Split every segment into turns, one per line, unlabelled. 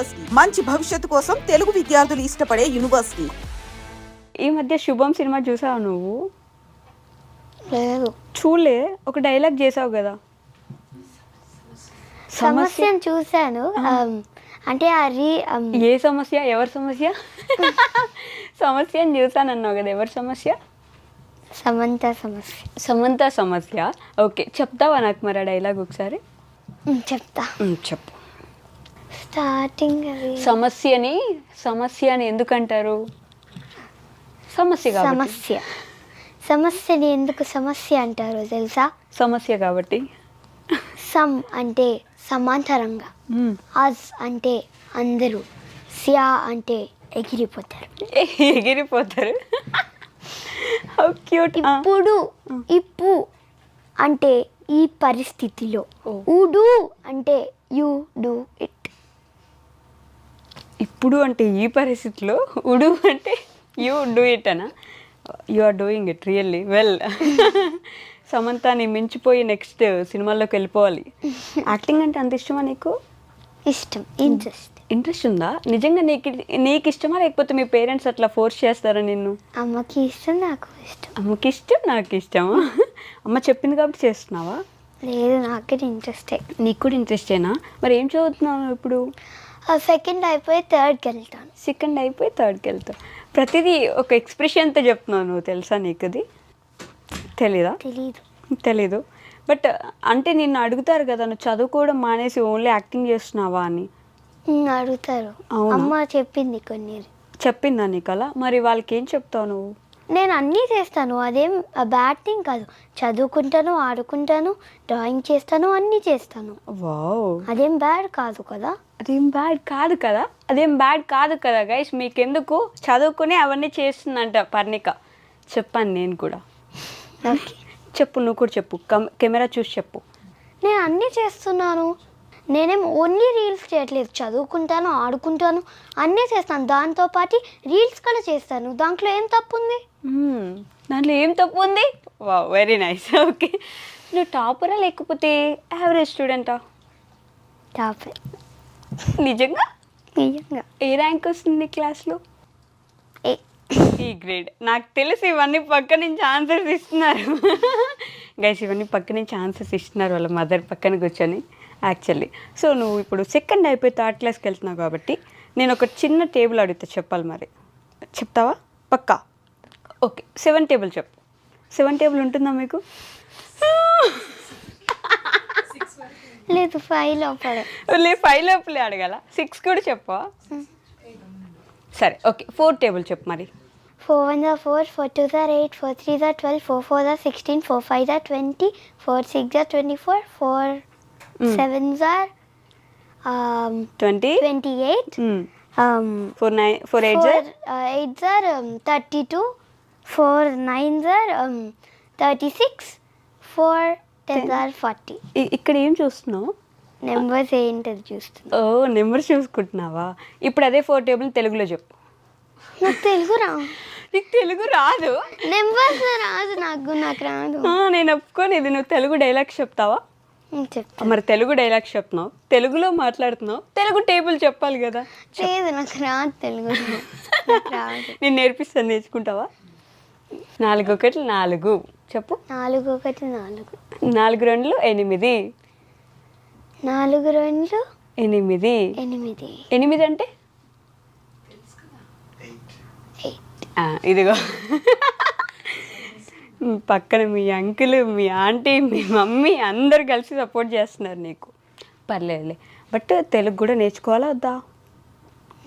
University. మంచి భవిష్యత్తు కోసం తెలుగు విద్యార్థులు ఇష్టపడే యూనివర్సిటీ.
ఈ మధ్య శుభం సినిమా చూసావు నువ్వు?
లేదు.
చూడలే ఒక డైలాగ్ చేసావు కదా. సమస్య
సమస్యను చూశాను. అంటే అది
ఏ సమస్య ఎవరి సమస్య? సమస్య అని చూసానన్నావు కదా ఎవరి సమస్య?
సమంత సమస్య.
సమంత సమస్య. ఓకే చెప్తావా నాకు మరి ఆ డైలాగ్ ఒకసారి?
చెప్తా.
చెప్పు.
స్టార్టింగ్
సమస్యని సమస్య అని ఎందుకు అంటారు సమస్య కాబట్టి.
సమస్య. సమస్యని ఎందుకు సమస్య అంటారు తెలుసా?
సమస్య కాబట్టి.
సమ్ అంటే సమాంతరంగా. అజ్ అంటే అందరూ. సియా అంటే ఎగిరిపోతారు.
ఎగిరిపోతారు? క్యూట్
ఇప్పుడు ఇప్పు అంటే ఈ పరిస్థితిలో.
ఓ.
ఉడు అంటే యు డూ ఇట్.
ఇప్పుడు అంటే ఈ పరిస్థితిలో ఉడు అంటే యూ డూ ఇట్ అనా? You are doing it really. Well. సమంతాని మించిపోయి నెక్స్ట్ సినిమాల్లోకి వెళ్ళిపోవాలి. యాక్టింగ్ అంటే అంత ఇష్టమా నీకు?
ఇష్టం. ఇంట్రెస్ట్.
ఇంట్రెస్ట్ ఉందా? నిజంగా నీకు నీకు ఇష్టమా? లేకపోతే మీ పేరెంట్స్ అట్లా ఫోర్స్ చేస్తారా నిన్ను?
అమ్మకి ఇష్టం నాకు ఇష్టం.
అమ్మకి ఇష్టం నాకు ఇష్టమా అమ్మ చెప్పింది కాబట్టి చేస్తున్నావా?
లేదు నాకు ఇంట్రెస్టే.
నీకు కూడా ఇంట్రెస్టేనా? మరి ఏం చదువుతున్నావు ఇప్పుడు?
సెకండ్ అయిపోయి థర్డ్కి వెళ్తాను.
సెకండ్ అయిపోయి థర్డ్కి వెళ్తావు. ప్రతిదీ ఒక ఎక్స్ప్రెషన్తో చెప్తున్నావు నువ్వు తెలుసా నీకు అది? తెలీదా?
తెలీదు.
తెలీదు. బట్ అంటే నిన్ను అడుగుతారు కదా నువ్వు చదువుకోవడం మానేసి ఓన్లీ యాక్టింగ్ చేస్తున్నావా అని?
అడుగుతారు? అమ్మ చెప్పింది కొన్ని.
చెప్పిందా నీకు అలా? మరి వాళ్ళకి ఏం చెప్తావు నువ్వు?
నేను అన్నీ చేస్తాను. అదేం బ్యాడ్ థింగ్ కాదు. చదువుకుంటాను ఆడుకుంటాను డ్రాయింగ్ చేస్తాను అన్నీ చేస్తాను.
వావ్.
అదేం బ్యాడ్ కాదు కదా?
అదేం బ్యాడ్ కాదు కదా? అదేం బ్యాడ్ కాదు కదా గైస్ మీకెందుకు? చదువుకుని అవన్నీ చేస్తుందంట పర్ణిక. చెప్పాను నేను కూడా. చెప్పు నువ్వు కూడా చెప్పు. కమ్- కెమెరా చూసి చెప్పు.
నేను అన్నీ చేస్తున్నాను. నేనేం ఓన్లీ రీల్స్ చేయట్లేదు. చదువుకుంటాను ఆడుకుంటాను అన్నీ చేస్తాను. దాంతోపాటు రీల్స్ కూడా చేస్తాను. దాంట్లో ఏం తప్పు ఉంది.
దాంట్లో ఏం తప్పు ఉంది వా వెరీ నైస్. ఓకే. నువ్వు టాపరా లేకపోతే యావరేజ్ స్టూడెంటా?
టాప్.
నిజంగా?
నిజంగా.
ఏ ర్యాంక్ వస్తుంది క్లాస్లో?
ఏ.
ఈ గ్రేడ్. నాకు తెలిసి ఇవన్నీ పక్క నుంచి ఆన్సర్స్ ఇస్తున్నారు. గైస్ ఇవన్నీ పక్క నుంచి ఆన్సర్స్ ఇస్తున్నారు వాళ్ళ మదర్ పక్కన కూర్చొని. యాక్చువల్లీ. సో నువ్వు ఇప్పుడు సెకండ్ అయిపోయి థర్డ్ క్లాస్కి వెళ్తున్నావు కాబట్టి నేను ఒక చిన్న టేబుల్ అడుగుతా చెప్పాలి మరి. చెప్తావా? పక్కా? ఓకే సెవెన్ టేబుల్ చెప్పు. సెవెన్ టేబుల్ ఉంటుందా మీకు?
లేదు ఫైవ్ లోపల.
ఫైవ్ లోపలే అడగాల? సిక్స్ కూడా చెప్పవా? సరే ఓకే ఫోర్ టేబుల్ చెప్పు మరి.
ఫోర్ వన్ జా ఫోర్ ఫోర్ టూ జా ఎయిట్ ఫోర్ త్రీ జా ట్వెల్వ్ ఫోర్ ఫోర్ జా సిక్స్టీన్ ఫోర్ ఫైవ్ జా ట్వంటీ ఫోర్ సిక్స్ జా ట్వంటీ ఫోర్ ఫోర్ సెవెన్ జా
twenty
twenty eight
four nine four eight
four eight jar thirty two four nine జార్ thirty six four ten జార్ forty
ఇక్కడ ఏం చూస్తున్నావు?
Numbers ఏంటది చూస్తుంది
ఓ నెంబర్స్ చూసుకుంటున్నావా? ఇప్పుడు అదే ఫోర్ టేబుల్ తెలుగులో చెప్పు.
నాకు తెలుగు రా.
నీకు తెలుగు రాదు.
నెంబర్స్ రాదు నాకు నాకు రాదు.
నేను ఒప్పుకొని ఇది నువ్వు తెలుగు డైలాగ్స్ చెప్తావా?
చెప్తా.
మరి తెలుగు డైలాగ్స్ చెప్తున్నావు? తెలుగులో మాట్లాడుతున్నావు? తెలుగు టేబుల్ చెప్పాలి కదా.
లేదు నాకు రాదు తెలుగు.
నేను నేర్పిస్తాను నేర్చుకుంటావా? నాలుగు ఒకటి నాలుగు. చెప్పు.
నాలుగు ఒకటి నాలుగు.
నాలుగు రెండులు ఎనిమిది.
నాలుగు రెండు
ఎనిమిది.
ఎనిమిది.
ఎనిమిది అంటే? ఇదిగో. పక్కన మీ అంకుల్ మీ ఆంటీ మీ మమ్మీ అందరు కలిసి సపోర్ట్ చేస్తున్నారు నీకు. పర్లేదులే. బట్ తెలుగు కూడా నేర్చుకోవాలా వద్దా?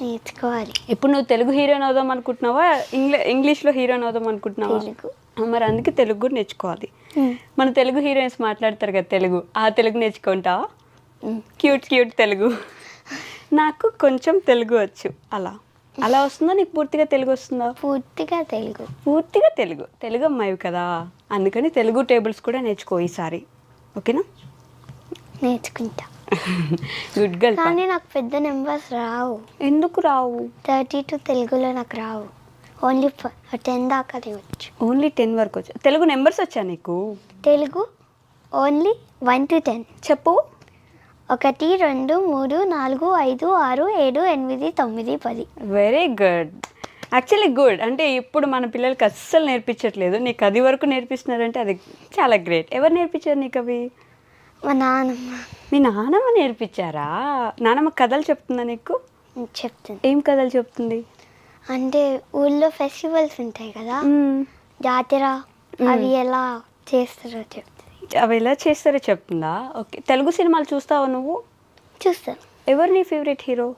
నేర్చుకోవాలి.
ఇప్పుడు నువ్వు తెలుగు హీరోయిన్ అవుదాం అనుకుంటున్నావా? ఇంగ్లీ ఇంగ్లీష్లో హీరోయిన్ అవుదాం అనుకుంటున్నావా? మరి అందుకే తెలుగు కూడా నేర్చుకోవాలి. మన తెలుగు హీరోయిన్స్ మాట్లాడతారు కదా తెలుగు. ఆ తెలుగు నేర్చుకుంటావా? Cute cute Telugu. నాకు కొంచెం తెలుగు వచ్చు. అలా. అలా వస్తుందా? నీకు పూర్తిగా తెలుగు వస్తుందా?
పూర్తిగా తెలుగు.
పూర్తిగా తెలుగు. తెలుగు అమ్మాయి కదా. అందుకని తెలుగు టేబుల్స్ కూడా నేర్చుకో ఈసారి. ఓకేనా?
నేర్చుకుంటా.
గుడ్ గర్ల్
కానీ నాకు పెద్ద నెంబర్స్ రావు.
ఎందుకు రావు?
థర్టీ టు తెలుగులో నాకు రావు. ఓన్లీ టెన్ దాకా వచ్చు
ఓన్లీ టెన్ వరకు వచ్చు? తెలుగు నెంబర్స్ వచ్చా నీకు?
Telugu only one to ten.
చెప్పు.
ఒకటి రెండు మూడు నాలుగు ఐదు ఆరు ఏడు ఎనిమిది తొమ్మిది పది.
వెరీ గుడ్ యాక్చువల్లీ గుడ్ అంటే ఇప్పుడు మన పిల్లలకి అస్సలు నేర్పించట్లేదు. నీకు అది వరకు నేర్పిస్తున్నారంటే అది చాలా గ్రేట్ ఎవరు నేర్పించారు నీకు అవి?
మా నాన్నమ్మ
మీ నానమ్మ నేర్పించారా? నానమ్మ కథలు చెప్తుందా నీకు?
చెప్తుంది.
ఏం కథలు చెప్తుంది?
అంటే ఊళ్ళో ఫెస్టివల్స్ ఉంటాయి కదా. జాతర అవి ఎలా చేస్తారో చెప్తుంది.
అవి ఎలా చేస్తారో చెప్తుందా? ఓకే. తెలుగు సినిమాలు చూస్తావా నువ్వు?
చూస్తాను
ఎవరు నీ favourite hero?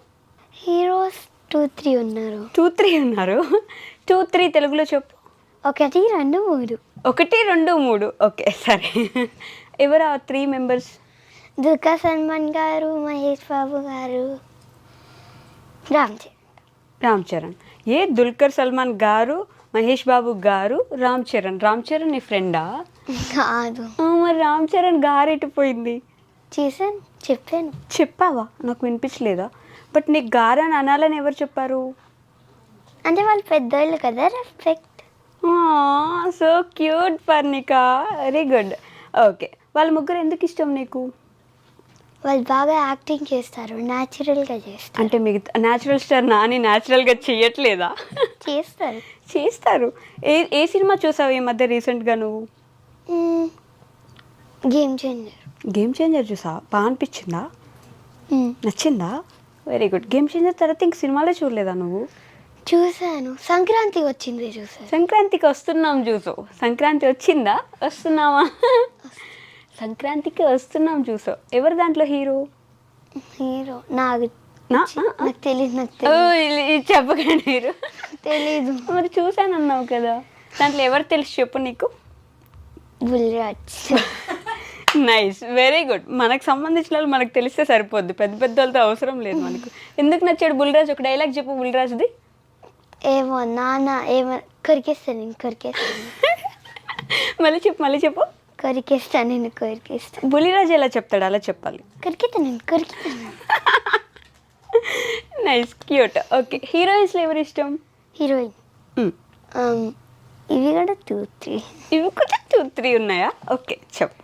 Heroes two three ఉన్నారు.
టూ త్రీ ఉన్నారు. టూ త్రీ తెలుగులో చెప్పు.
ఒకటి రెండు మూడు.
ఒకటి రెండు మూడు. ఓకే సరే. ఎవరు ఆ త్రీ మెంబర్స్?
దుర్గా సల్మాన్ గారు మహేష్ బాబు గారు రామ్ చరణ్.
రామ్ చరణ్. ఏ దుల్కర్ సల్మాన్ గారు మహేష్ బాబు గారు రామ్ చరణ్. రామ్ చరణ్ నీ ఫ్రెండా?
కాదు.
మరి రామ్ చరణ్ గారు ఎటుపోయింది
చేశాను చెప్పాను.
చెప్పావా? నాకు వినిపించలేదా? బట్ నీకు గారు అని అనాలని ఎవరు చెప్పారు?
అంటే వాళ్ళు పెద్దోళ్ళు కదా respect
so cute Parnika very good okay వాళ్ళ ముగ్గురు ఎందుకు ఇష్టం నీకు?
వాళ్ళు బాగా యాక్టింగ్ చేస్తారు న్యాచురల్గా చేస్తారు.
అంటే మిగతా న్యాచురల్ స్టార్ నాని న్యాచురల్గా చెయ్యట్లేదా
చేస్తారు.
చేస్తారు. ఏ ఏ సినిమా చూసావు ఈ మధ్య రీసెంట్గా నువ్వు?
Game changer.
గేమ్ చేంజర్ చూసావా? బాగా అనిపించిందా? నచ్చిందా? Very good. గేమ్ చేంజర్ తర్వాత ఇంక సినిమాలే చూడలేదా నువ్వు?
చూశాను సంక్రాంతి వచ్చింది చూసాను.
సంక్రాంతికి వస్తున్నాం చూసావు సంక్రాంతి వచ్చిందా? వస్తున్నావా? సంక్రాంతికి వస్తున్నాం చూసావు ఎవరు దాంట్లో హీరో?
హీరో. నాకు నాకు తెలియదు నాకు
చెప్పకండి మీరు.
తెలీదు.
మరి చూసాను అన్నావు కదా. దాంట్లో ఎవరు తెలుసు చెప్పు నీకు?
బుల్రాజ్.
Nice very good. మనకు సంబంధించిన వాళ్ళు మనకు తెలిస్తే సరిపోద్ది. పెద్ద పెద్ద వాళ్ళతో అవసరం లేదు మనకు. ఎందుకు నచ్చాడు బుల్రాజ్? ఒక డైలాగ్ చెప్పు బుల్రాజ్ది.
ఏమో నాన్న ఏమో. కొరికేస్తాను నేను కొరికేస్తాను.
మళ్ళీ చెప్పు మళ్ళీ చెప్పు.
కొరికేస్తాను నేను కొరికేస్తాను
బులిరాజ్ ఎలా చెప్తాడు అలా చెప్పాలి.
కొరికేతాను నేను కొరికేతాను
నైస్ క్యూట్ ఓకే హీరోయిన్స్లో ఎవరు ఇష్టం?
హీరోయిన్. ఇవి కూడా టూ త్రీ
ఇవి కూడా టూ త్రీ ఉన్నాయా? ఓకే చెప్పు.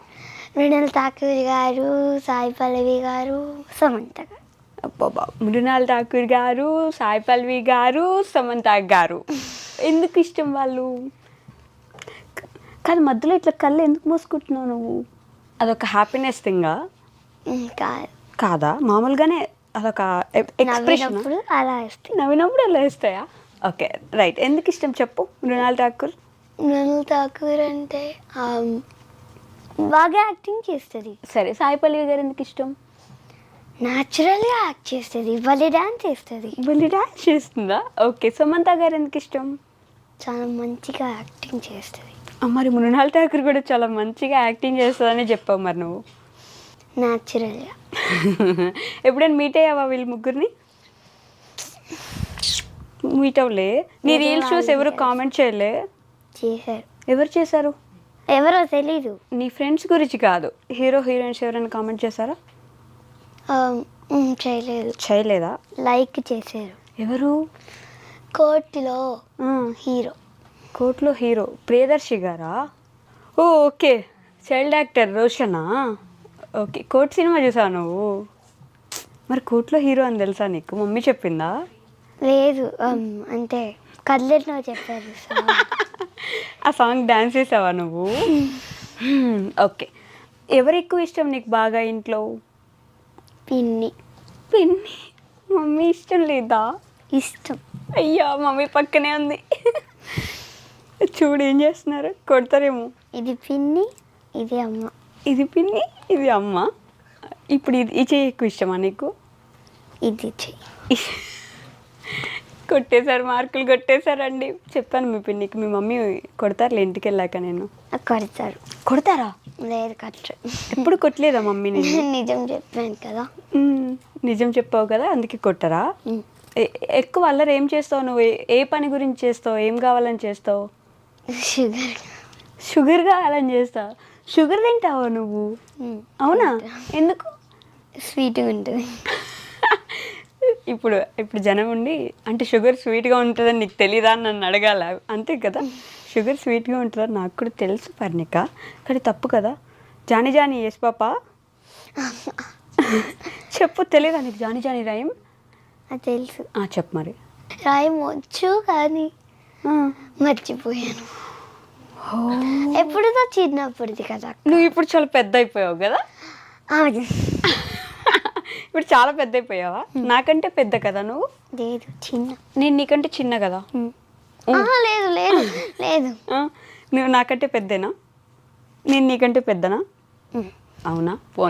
మృణాల్ ఠాకూర్ గారు సాయి పల్లవి గారు సమంత గారు.
అబ్బాబా మృణాల్ ఠాకూర్ గారు సాయి పల్వి గారు సమంత గారు. ఎందుకు ఇష్టం వాళ్ళు? కాదు మధ్యలో ఇట్లా కళ్ళు ఎందుకు మూసుకుంటున్నావు నువ్వు? అదొక హ్యాపీనెస్ థింగా కాదా. మామూలుగానే అదొక ఎక్స్ప్రెషన్
నవ్వినప్పుడు అలా వస్తాయి.
నవ్వినప్పుడు ఎలా ఇస్తాయా ఓకే రైట్ ఎందుకు ఇష్టం చెప్పు మృణాల్ ఠాకూర్?
మృణాల్ ఠాకూర్ అంటే బాగా యాక్టింగ్ చేస్తుంది.
సరే సాయి పల్వి గారు ఎందుకు ఇష్టం?
న్యాచురల్గా యాక్ట్ చేస్తుంది భలే డాన్స్ చేస్తుంది.
మళ్ళీ డాన్స్ చేస్తుందా? ఓకే సమంత గారు ఎందుకు ఇష్టం?
చాలా మంచిగా యాక్టింగ్ చేస్తుంది.
మరి మృణాల్ ఠాకూర్ కూడా చాలా మంచిగా యాక్టింగ్ చేస్తుందని చెప్పావు మరి నువ్వు.
న్యాచురల్గా
ఎప్పుడైనా మీట్ అయ్యావా వీళ్ళు ముగ్గురిని? మీట్ అవ్వలే. నీ రీల్స్ చూసి ఎవరు. కామెంట్ చేయలే?
చేశారు.
ఎవరు చేశారు?
ఎవరో తెలీదు.
నీ ఫ్రెండ్స్ గురించి కాదు. హీరో హీరోయిన్స్ ఎవరైనా కామెంట్ చేశారా?
చేయలేదు.
చేయలేదా?
లైక్ చేశారు.
ఎవరు?
కోర్టులో హీరో.
కోర్టులో హీరో ప్రియదర్శి గారా? ఓ ఓకే. చైల్డ్ యాక్టర్ రోషనా? ఓకే కోర్ట్ సినిమా చూసావు నువ్వు? మరి కోర్టులో హీరో అని తెలుసా నీకు? మమ్మీ చెప్పిందా?
లేదు అంటే కళ్ళెట్లో చెప్పారు
ఆ సాంగ్ డాన్స్ చేసావా నువ్వు? ఓకే. ఎవరు ఎక్కువ ఇష్టం నీకు బాగా ఇంట్లో?
పిన్ని.
పిన్ని? మమ్మీ ఇష్టం లేదా?
ఇష్టం.
అయ్యా మమ్మీ పక్కనే ఉంది. చూడు ఏం చేస్తున్నారు? కొడతారేమో.
ఇది పిన్ని ఇది అమ్మ.
ఇది పిన్ని ఇది అమ్మ. ఇప్పుడు ఇది ఈ చెయ్యి ఎక్కువ ఇష్టమా నీకు?
ఇది చెయ్యి.
కొట్టేశారు మార్కులు కొట్టేశారండి. చెప్పాను మీ పిన్నికి మీ మమ్మీ కొడతారులే ఇంటికి వెళ్ళాక నేను.
కొడతారు.
కొడతారా?
లేదు కట్టరు.
ఎప్పుడు కొట్టలేదా మమ్మీ నేను
నిజం చెప్పాను కదా.
నిజం చెప్పావు కదా అందుకే కొట్టరా? ఎక్కువ అల్లరి ఏం చేస్తావు నువ్వు? ఏ పని గురించి చేస్తావు? ఏం కావాలని చేస్తావు?
షుగర్.
షుగర్ కావాలని చేస్తావు? షుగర్ తింటావా నువ్వు. అవునా? ఎందుకు?
స్వీట్గా ఉంటుంది.
ఇప్పుడు ఇప్పుడు జనం ఉండి అంటే షుగర్ స్వీట్గా ఉంటుందని నీకు తెలీదా అని నన్ను అడగాల? అంతే కదా? షుగర్ స్వీట్గా ఉంటుందని నాకు కూడా తెలుసు పర్ణిక కానీ తప్పు కదా? Johnny Johnny yes papa. చెప్పు తెలియదా నీకు జాని జాని రాయం
తెలుసు.
ఆ, చెప్పు మరి.
రాయం వచ్చు కానీ. మర్చిపోయాను. ఎప్పుడుదో చిన్నప్పుడుది కదా
నువ్వు ఇప్పుడు చాలా పెద్ద అయిపోయావు కదా?
అవును.
ఇప్పుడు చాలా పెద్ద అయిపోయావా నాకంటే పెద్ద కదా నువ్వు?
లేదు చిన్న.
నేను నీకంటే చిన్న కదా?
లేదు లేదు లేదు.
నువ్వు నాకంటే పెద్దనా? నేను నీకంటే పెద్దనా. అవునా? పోన్